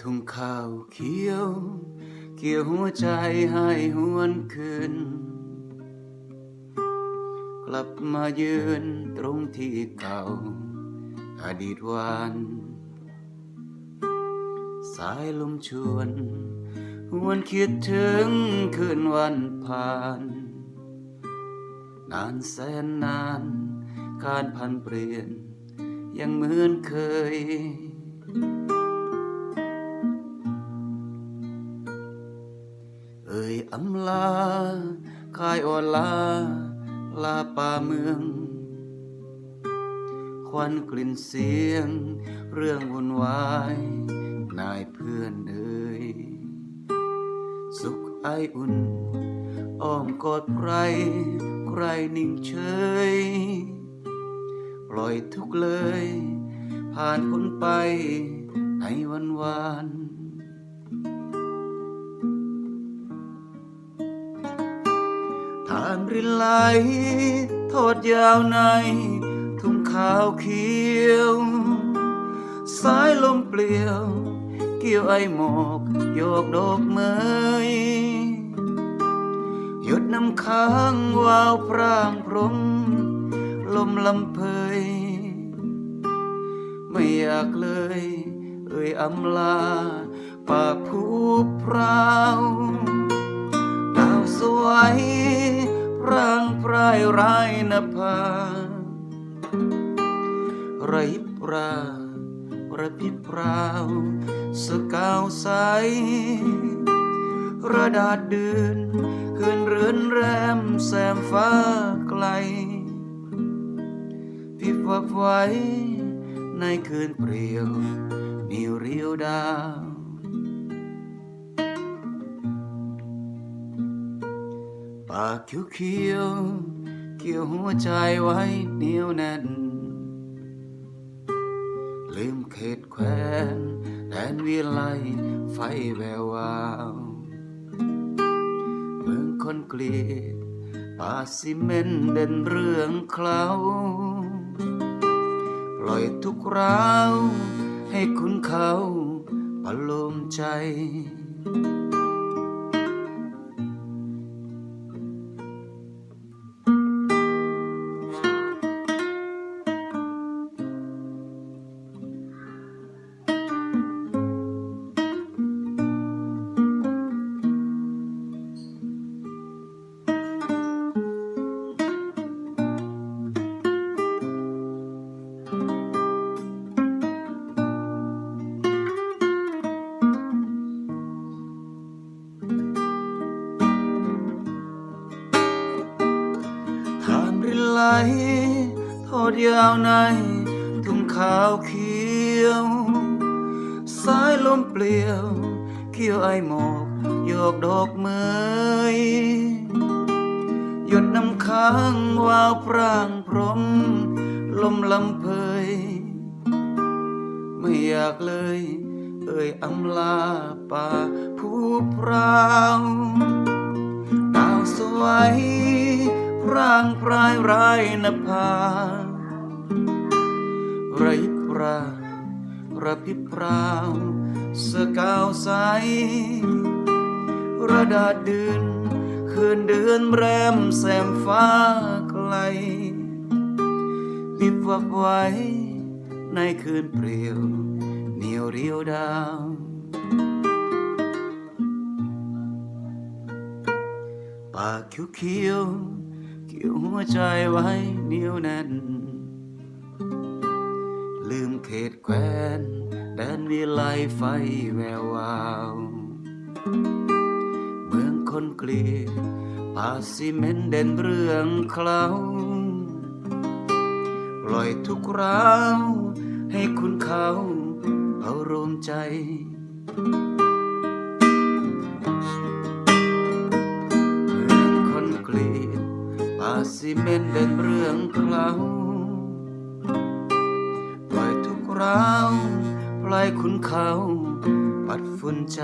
ทุ่งข้าวเขียว เกี่ยวหัวใจให้หวนคืน กลับมายืนตรงที่เก่า อดีตวานสายลมชวน หวนคิดถึงคืนวันผ่าน นานแสนนาน การพันเปลี่ยน ยังเหมือนเคย เอ่ยอำลาคายอ่อนลา ลาป่าเมือง ควันกลิ่นเสียง เรื่องวุ่นวาย นายเพื่อนเอ่ยสุขไออุ่น อ้อมกอดใคร ใครนิ่งเฉย ปล่อยทุกเลย ผ่านพ้นไปในวันวาน ทานรินไหลทอดยาวใน ทุ่งขาวเขียว สายลมเปลี่ยว เกี่ยวไอหมอกโยกดอกเมยหยดน้ำค้างวาวพร่างพรม ลมลำเพย ไม่อยากเลย เอ่ยอำลาปากผู้พราวดาวสวย พรายรายนภาไรปราระพิบราวสกาวใสระดาษเดือนคืนเรือนแรมแซมฟ้าไกล พิบวับไว้ในคืนเปลี่ยวนิวเรียวดาว ปากเขียวเขียวเกี่ยวหัวใจไว้เหนียวแน่น ลืมเขตแควนแดนวิไลไฟแวววาวเมืองคอนกรีตป่าซีเมนเด่นเรื่องเคลาปล่อยทุกราวให้คุณเขาปโลมใจ ทอดยาวในทุ่งขาวเขียว สายลมเปลี่ยวเกี่ยวไอหมอกโยกดอกเมยหยดน้ำค้างวาวพร่างพรม ลมลำเพย ไม่อยากเลย เอ่ยอำลาป่าผู้พราวดาวสวย ร่างพรายรายนภาไรปราระพิบราวสกาวใส ระดาษเดือนคืนเดือนแรมแสมฟ้าไกลปิบวับไว้ ในคืนเปลี่ยวเหนียวเรียวดาวปากเขียว เขียวๆเกี่หัวใจไว้เหนียวแน่น ลืมเขตแควนแดนวิไลไฟแวววาว เมืองคอนกรีตป่าซีเมนเด่นเรื่องเคลาปล่อยทุกราวให้คุณเขาเอารวมใจ ซีเมนต์เด่นเรื่องเคลาปล่อยทุกราวปล่อยคุณเขา ปัดฝุ่นใจ